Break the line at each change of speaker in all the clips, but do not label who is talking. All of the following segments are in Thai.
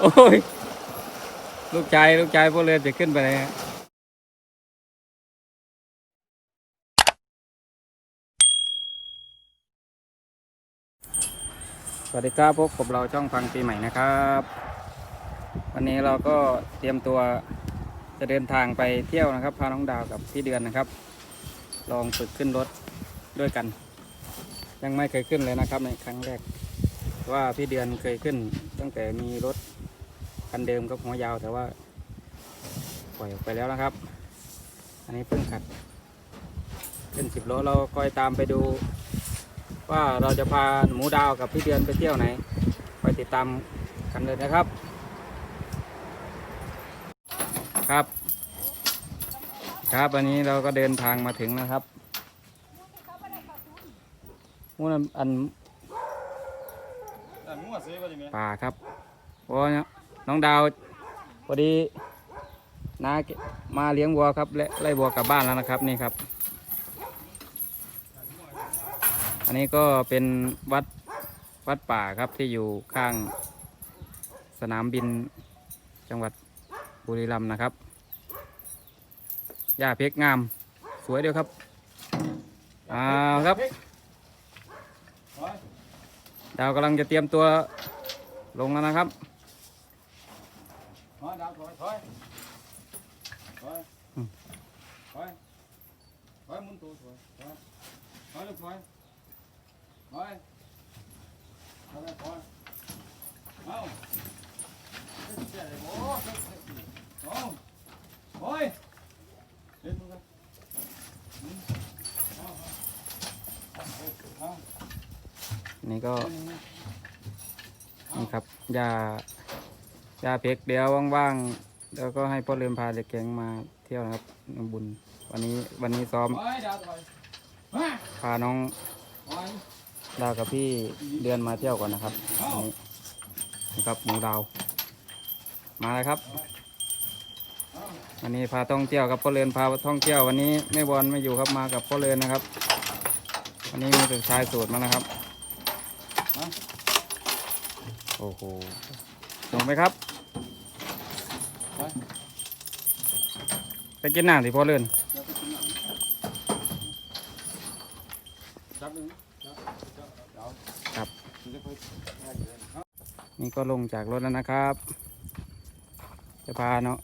โอ้ย ลูกชาย ลูกชายพวกเรือจะขึ้นไปไหนฮะสวัสดีครับพบกับเราช่องฟังปีใหม่นะครับ วันนี้เราก็เตรียมตัวจะเดินทางไปเที่ยวนะครับ พาน้องดาวกับพี่เดือนนะครับ ลองฝึกขึ้นรถด้วยกัน ยังไม่เคยขึ้นเลยนะครับในครั้งแรก ว่าพี่เดือนเคยขึ้น ตั้งแต่มีรถคันเดิมกับหัวยาวแต่ว่าปล่อยออกไปแล้วนะครับ อันนี้เพิ่งขัดขึ้นสิบโลเราคอยตามไปดู ว่าเราจะพาหมูดาวกับพี่เดือนไปเที่ยวไหนคอยติดตามกันเลยนะครับ ครับ ครับวันนี้เราก็เดินทางมาถึงนะครับ มูนอัน
อันมั่วซื้อก็จะมี
ป่าครับเพราะว่าน้องดาวพอดีน้ามาเลี้ยงวัวครับ และไล่วัวกลับบ้านแล้วนะครับนี่ครับ อันนี้ก็เป็นวัดวัดป่าครับที่อยู่ข้างสนามบินจังหวัดบุรีรัมย์นะครับหญ้าเพกงาม สวยเดียวครับอ้าวครับ
ถอย
ดาวกำลังจะเตรียมตัวลงแล้วนะครับ
ถอยดาวถอยถอยถอยถอยถอยมุนตัวถอยถอยถอยลูกถอยถอยถอยถอยเอาโอ้เอาถอยเล่นมึงกันเอาเอา
นี่ก็
เอา
นี่ครับยายาเพกเดี๋ยวว่างๆแล้วก็ให้พ่อเรือนพาเด็กแก๊งมาเที่ยวนะครับน้องบุญ วันนี้วันนี้ซ้อม
ถอยดาวถอยมา
พาน้อง
ถอย
ดาวกับพี่เดือนมาเที่ยวก่อนนะครับอันนี้นี่ครับหมูดาว มาแล้วครับวันนี้พาท่องเที่ยวครับพ่อเรือนพาท่องเที่ยววันนี้แม่บอลไม่อยู่ครับมากับพ่อเรือนนะครับ วันนี้มีแต่ชายโสดมานะครับ โอ้โหลงไหมครับ
ไป
ไปกินน้ำสิพ่อเรือน
จับหนึ่งจับจับเดี๋ยว
ครับ
มันจะค่อยง่ายอยู่เลยครับ
นี่ก็ลงจากรถแล้วนะครับ จะพาเนาะ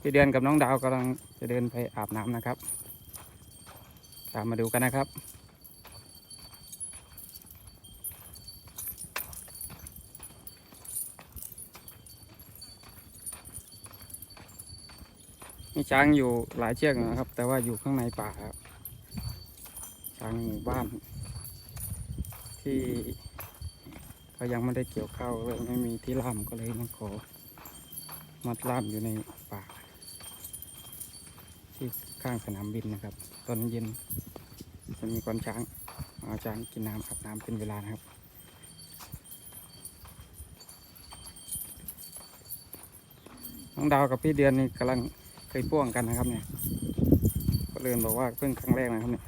พี่เดือนกับน้องดาวกำลังจะเดินไปอาบน้ำนะครับ ตามมาดูกันนะครับ ช้างอยู่หลายเชือกนะครับ แต่ว่าอยู่ข้างในป่าครับ ช้างหมู่บ้าน ที่เขายังไม่ได้เกี่ยวข้าวเลยไม่มีที่ล่ามก็เลยมาขอมัดล่ามอยู่ในป่า ที่ข้างสนามบินนะครับ ตอนเย็นจะมีกวนช้างเอาช้างกินน้ำอาบน้ำเป็นเวลานะครับน้องดาวกับพี่เดือนนี่กำลัง เคยพ่วงกันนะครับเนี่ยก็เรียนบอกว่าเพิ่งครั้งแรกนะครับเนี่ย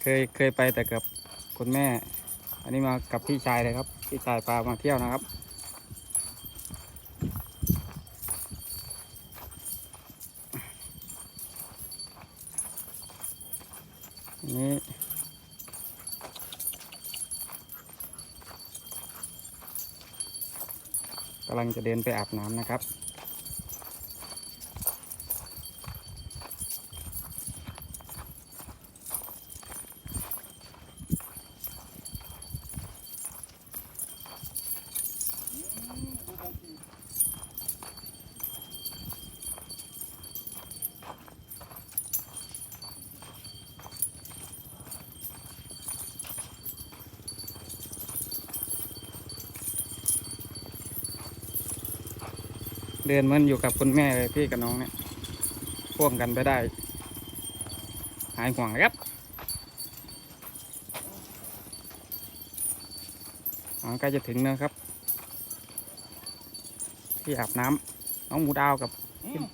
เคยเคยไปแต่กับคุณแม่ อันนี้มากับพี่ชายเลยครับ พี่ชายพามาเที่ยวนะครับ นี่กำลังจะเดินไปอาบน้ำนะครับ เดินเหมือนอยู่กับคุณแม่เลยพี่กับน้องเนี่ยพ่วงกันไปได้ หายห่วงนะครับอ๋อใกล้จะถึงนะครับ ที่อาบน้ำน้องหมูดาวกับ
อืม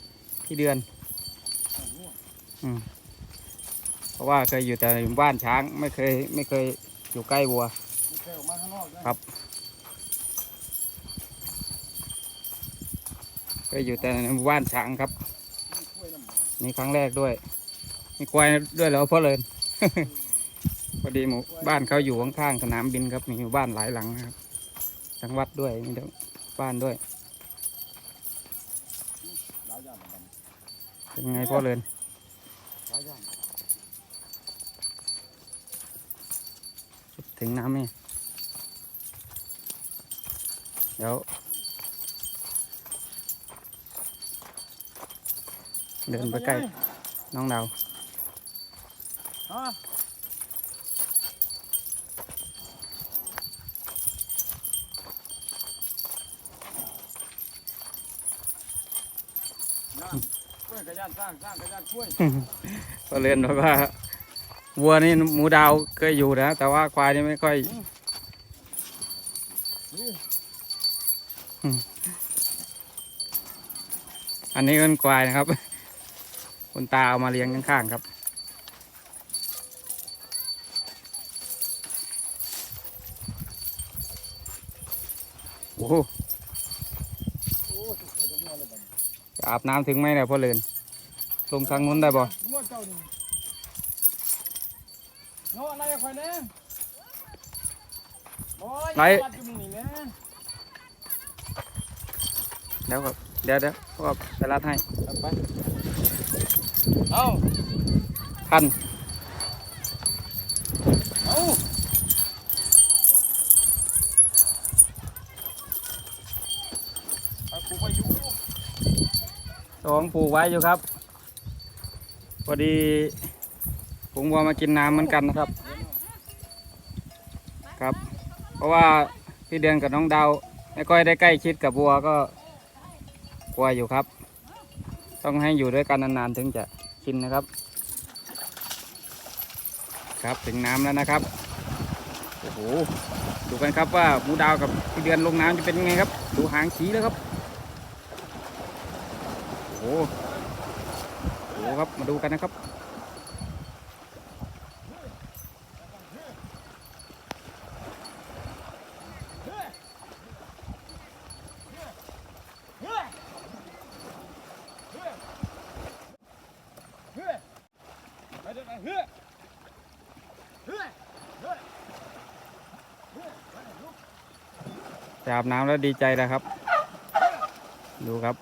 พี่เดือนอืมเพราะว่าเคยอยู่แต่ในหมู่บ้านช้างไม่เคยไม่เคยอยู่ใกล้วัว
ไม่เคยออกมาข้างนอกนะครับ
เคยอยู่แต่ในหมู่บ้านช้างครับ
นี่
ครั้งแรกด้วย มีควายด้วยเหรอพ่อเลินพอดีหมู่บ้านเขาอยู่ข้างๆสนามบินครับ มีหมู่บ้านหลายหลังนะครับทั้งวัดด้วยมีทั้งบ้านด้วย
เป็
นไงพ่อเลิน
หลาย
ถึงน้ำนี่เดี๋ยว เดินไปใกล้น้องดาว
ฮะย่านช่วยกระยานสร้างสร้างกระยานช่วย
ก็เรียนบอกว่าวัวนี่หมูดาวเคยอยู่นะ แต่ว่าควายนี่ไม่ค่อย
นี่
อันนี้เป็นควายนะครับ คุณตาเอามาเลี้ยงข้างๆครับ โอ้โห
โอ้ทุกคนต้องมาเลยบัดนี้
จะอาบน้ำถึงไหมเนี่ยพ่อเลินลงทางนู้นได้บ่
งวดเจ้านี่โน้อะไรอะข่อยเนี่ยโอ้ยอย่าวัดอยู่มึงนี่แม่
เดี๋ยวครับเดี๋ยวเดี๋ยวพ่อไปรัดให้
เอาไปเอา
พัน
เอาเอากูไปอยู่
สองผูกไว้อยู่ครับ พอดีผมวัวมากินน้ำเหมือนกันนะครับ ครับ เพราะว่าพี่เดือนกับน้องดาวไม่ค่อยได้ใกล้ชิดกับวัวก็กลัวอยู่ครับ ต้องให้อยู่ด้วยกันนานๆถึงจะ ชินนะครับ ครับถึงน้ำแล้วนะครับโอ้โหดูกันครับว่าหมูดาวกับพี่เดือนลงน้ำจะเป็นยังไงครับ ดูหางชี้แล้วครับโอ้โหโอ้โหครับมาดูกันนะครับ
เฮ้ยไปเดินไปเฮ้ยเฮ้ยเฮ้ยเฮ้ยไปไหนลูก
จะ อาบน้ำแล้วดีใจแล้วครับ ดูครับ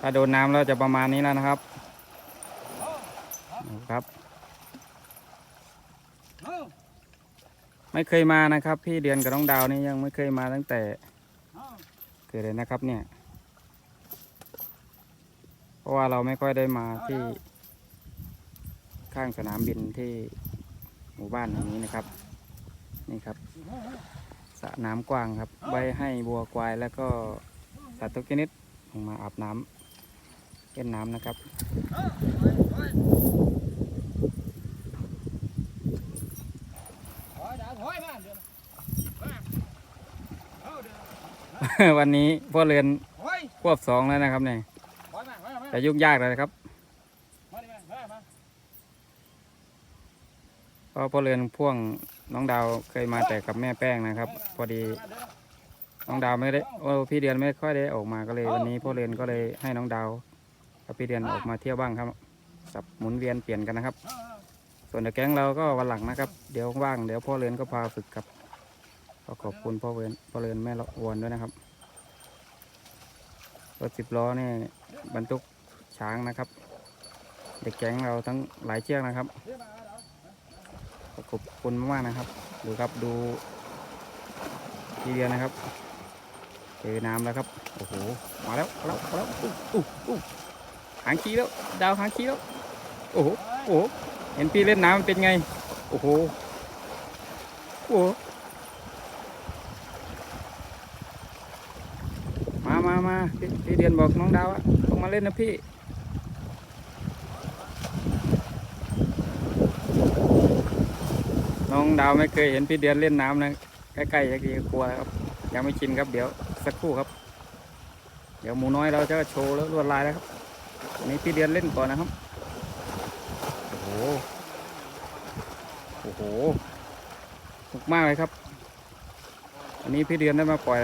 ถ้าโดนน้ำแล้วจะประมาณนี้แล้วนะครับครับ ไม่เคยมานะครับ พี่เดือนกับน้องดาวนี่ยังไม่เคยมาตั้งแต่
เอา
เกิดเลยนะครับเนี่ย เพราะว่าเราไม่ค่อยได้มาที่ข้างสนามบินที่หมู่บ้านแห่งนี้นะครับ นี่ครับ สระน้ำกว้างครับ ไว้ให้บัวควายแล้วก็สัตว์ทุกชนิดลงมาอาบน้ำเล่นน้ำนะครับ
ถอยด่าถอยมาเดี๋ยวนะมาเอาเดี๋ยว
วันนี้พ่อเรือน
ถอย
ควบสองแล้วนะครับเนี่ย
ถอยมาถอยมา
แต่ยุ่งยากเลยนะครับ
มาดิมาถอยมา
เพราะพ่อเรือนพ่วง น้องดาวเคยมาแต่กับแม่แป้งนะครับ พอดี
มาเดี๋ยว
น้องดาวไม่ได้โอ้พี่เดือนไม่ค่อยได้ออกมาก็เลยวันนี้พ่อเรือนก็เลยให้น้องดาวกับพี่เดือนออกมาเที่ยวบ้างครับ สับหมุนเวียนเปลี่ยนกันนะครับ
เอาเอา
ส่วนเดี๋ยวแก๊งเราก็วันหลังนะครับ เดี๋ยวว่างเดี๋ยวพ่อเรือนก็พาฝึกครับก็ขอบคุณพ่อเรือนพ่อเรือนแม่ละอวนด้วยนะครับรถสิบล้อนี่บรรทุกช้างนะครับ เด็กแก๊งเราทั้งหลายเชือกนะครับ
เดี๋ยวมาเอา
ขอบคุณมากๆนะครับ ดูครับดูทีเดียวนะครับเจอน้ำแล้วครับ โอ้โห มาแล้วมาแล้วมาแล้วอู้อู้อู้หางขี้แล้ว ดาวหางขี้แล้ว โอ้โห โอ้โห เห็นพี่เล่นน้ำมันเป็นไง โอ้โห โอ้โห มามามาพี่พี่เดียนบอกน้องดาวอะต้องมาเล่นนะพี่ น้องดาวไม่เคยเห็นพี่เดือนเล่นน้ำนะใกล้ๆสักทีก็กลัวครับ ยังไม่ชินครับเดี๋ยวสักครู่ครับ เดี๋ยวหมูน้อยเราจะโชว์แล้วลวดลายแล้วครับอันนี้พี่เดือนเล่นก่อนนะครับโอ้โหโอ้โหสนุกมากเลยครับ อันนี้พี่เดือนได้มาปล่อย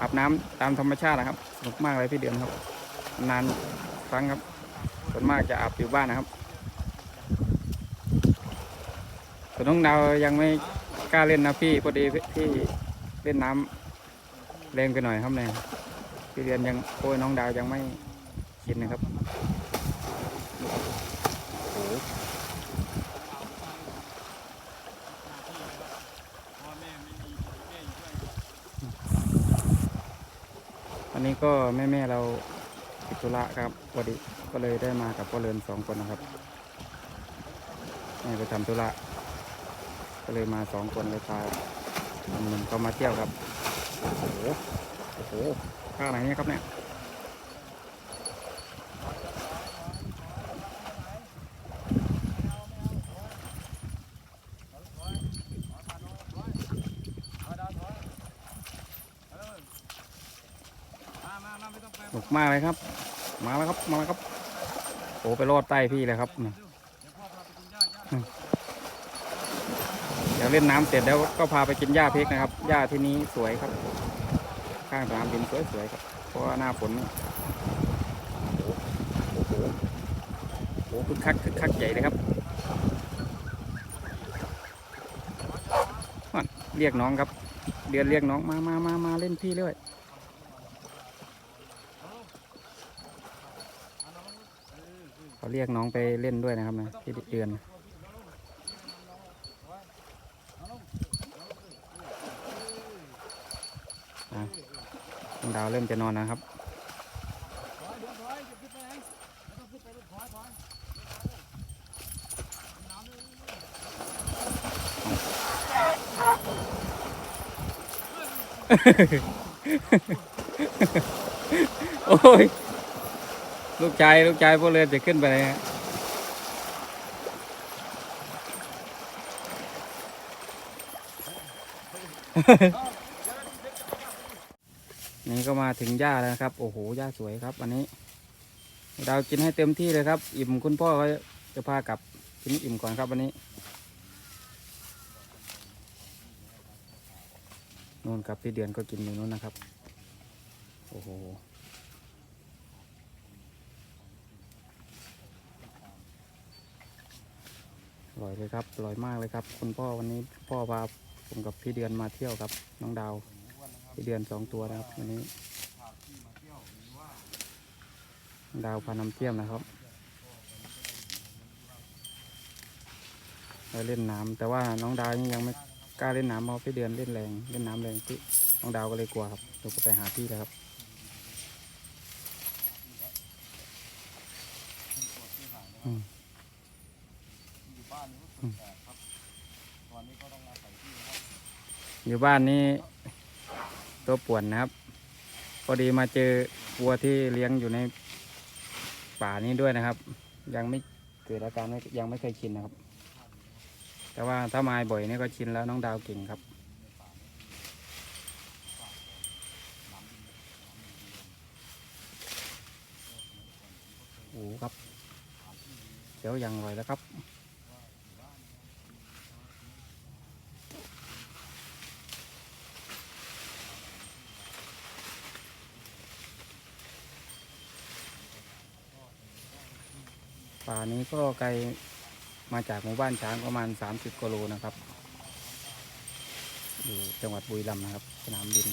อาบน้ำตามธรรมชาตินะครับสนุกมากเลยพี่เดือนครับ นานครั้งครับส่วนมากจะอาบอยู่บ้านนะครับ ส่วนน้องดาวยังไม่กล้าเล่นนะพี่พอดีพี่เล่นน้ำแรงไปหน่อยครับเนี่ยพี่เดือนยังโอ้ยน้องดาวยังไม่ชินนะครับโอ้วันนี้ก็แม่ๆเราติดธุระครับพอดีก็เลยได้มากับพ่อเลินสองคนนะครับไปทำธุระ ก็เลยมาสองคนเลยพาหนุ่มเขามาเที่ยวครับ โอ้โห โอ้โหข้างไหนเนี่ยครับเนี่ย
มามามาไม่ต้องไป
สนุกมากเลยครับ มาแล้วครับ มาแล้วครับ โอ้ไปรอดใต้พี่เลยครับ เนี่ย
เดี๋ยวพ่อพาไปกินหญ้าหญ้า
เล่นน้ำเสร็จแล้วก็พาไปกินหญ้าเพกนะครับหญ้าที่นี้สวยครับ ข้างสนามบินสวยๆครับ เพราะว่าหน้าฝนนี่โอ้โหโอ้โหคึกคักคึกคักใหญ่เลยครับเรียกน้องครับ เดือนเรียกน้องมามามามาเล่นพี่เลยเขาเรียกน้องไปเล่นด้วยนะครับนะพี่เดือน อะคุณดาวเริ่มจะนอนนะครับโอ้ย ลูกชายลูกชายพวกเรือจะขึ้นไปไหนฮะ นี่ก็มาถึงหญ้าแล้วนะครับ โอ้โหหญ้าสวยครับวันนี้ เรากินให้เต็มที่เลยครับ อิ่มคุณพ่อก็จะพากลับกินอิ่มก่อนครับวันนี้นู่นครับพี่เดือนก็กินอยู่นู่นนะครับ โอ้โหอร่อยเลยครับอร่อยมากเลยครับ คุณพ่อวันนี้พ่อพาผมกับพี่เดือนมาเที่ยวครับน้องดาว เดือนสองตัวนะครับวันนี้ ดาวพานำเที่ยวนะครับเล่นน้ำแต่ว่าน้องดาวนี่ยังไม่กล้าเล่นน้ำเพราะพี่เดือนเล่นแรงเล่นน้ำแรงพี่น้องดาวก็เลยกลัวครับเดี๋ยวก็ไปหาพี่แล้วครับอืม
อยู่บ้านนี่ ตั
วป่วนนะครับ พอดีมาเจอวัวที่เลี้ยงอยู่ในป่านี้ด้วยนะครับ ยังไม่เกิดอาการยังไม่เคยชินนะครับ แต่ว่าถ้ามาบ่อยนี่ก็ชินแล้วน้องดาวเก่งครับโอ้โหครับเดี๋ยวยังอร่อยแล้วครับ ป่านี้ก็ไกลมาจากหมู่บ้านช้างประมาณ 30กิโลนะครับ อยู่จังหวัดบุรีรัมย์นะครับ สนามบิน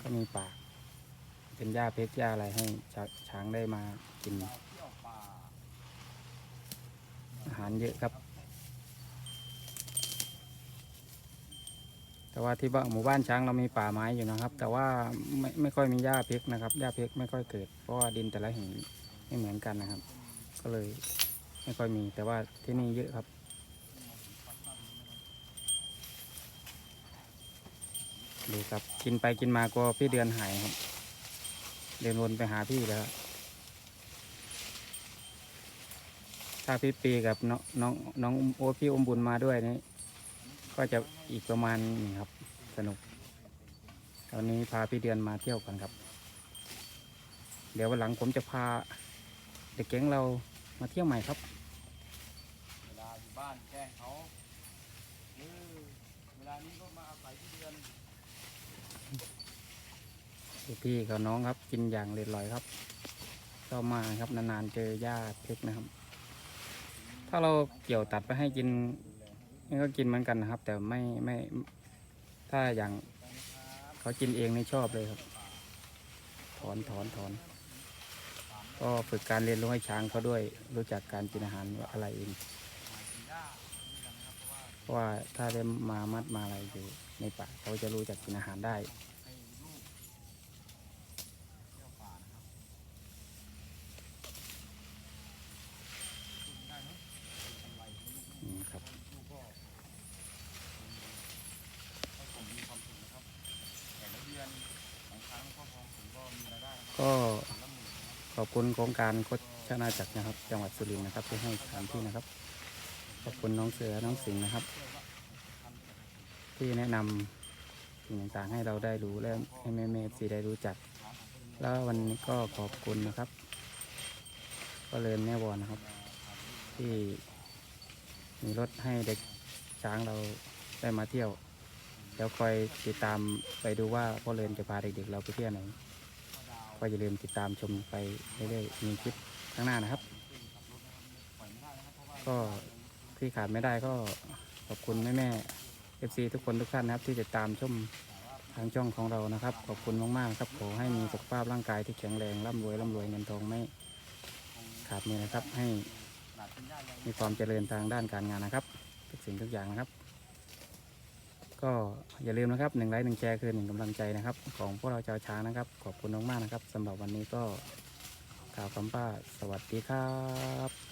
ก็มีป่า เป็นหญ้าเพชรหญ้าอะไรให้ช,ช้างได้มากิน อาหารเยอะครับ แต่ว่าที่บ้านหมู่บ้านช้างเรามีป่าไม้อยู่นะครับ แต่ว่าไม่ไม่ค่อยมีหญ้าเพกนะครับ หญ้าเพกไม่ค่อยเกิด เพราะว่าดินแต่ละแห่ง ไม่เหมือนกันนะครับ ก็เลยไม่ค่อยมีแต่ว่าที่นี่เยอะครับ ดูครับกินไปกินมาก็พี่เดือนหายครับ เดินวนไปหาพี่แล้วถ้าพี่ปีกับน้องน้องน้องโอ้พี่อมบุญมาด้วยนี่ก็จะอีกประมาณนี้ครับ สนุก ตอนนี้พาพี่เดือนมาเที่ยวกันครับ เดี๋ยววันหลังผมจะพา เด็กแก๊งเรามาเที่ยวใหม่ครับ
เวลาอยู่บ้านแกล้งเขาเออเวลานี้ก็มาอาศัยที่เดือน
พี่กับน้องครับกินอย่างเรียบร้อยครับชอบมากครับนานๆเจอหญ้าเพกนะครับ ถ้าเราเกี่ยวตัดไปให้กินนี่ก็กินเหมือนกันนะครับ แต่ไม่ไม่ถ้าอย่างเขากินเองนี่ชอบเลยครับ ถอนถอนถอน ก็ฝึกการเรียนรู้ให้ช้างเขาด้วย รู้จักการกินอาหารว่าอะไรเองเพราะว่าถ้าได้มามัดมาอะไรอยู่ในป่าเขาจะรู้จักกินอาหารได้ อืมครับ
ผมมีความสุขนะครับแต่ละเดือนของครั้งพ่อพองผมก็มีรายได้นะครับ
ก็
ละหมื่น นะครับ
ขอบคุณโครงการโคชนาจักรนะครับ จังหวัดสุรินทร์นะครับที่ให้สถานที่นะครับ ขอบคุณน้องเสือน้องสิงห์นะครับ ที่แนะนำสิ่งต่างๆให้เราได้รู้และให้แม่เมฟซีได้รู้จัก แล้ววันนี้ก็ขอบคุณนะครับก็เลินแม่วอนนะครับ ที่มีรถให้เด็กช้างเราได้มาเที่ยว เดี๋ยวคอยติดตามไปดูว่าพ่อเลินจะพาเด็กๆเราไปเที่ยวไหน ก็อย่าลืมติดตามชมไปเรื่อยๆมีคลิปข้างหน้านะครับ ก็ที่ขาดไม่ได้ก็ขอบคุณแม่แม่เอฟซีทุกคนทุกท่านนะครับ ที่ติดตามชมทางช่องของเรานะครับ ขอบคุณมากๆครับขอให้มีสุขภาพร่างกายที่แข็งแรงร่ำรวยร่ำรวยเงินทองไม่ขาดมือนะครับให้มีความเจริญทางด้านการงานนะครับ ทุกสิ่งทุกอย่างนะครับ ก็อย่าลืมนะครับหนึ่งไลค์หนึ่งแชร์คือหนึ่งกำลังใจนะครับ ของพวกเราชาวช้างนะครับ ขอบคุณมากๆนะครับสำหรับวันนี้ก็กล่าวคำว่าสวัสดีครับ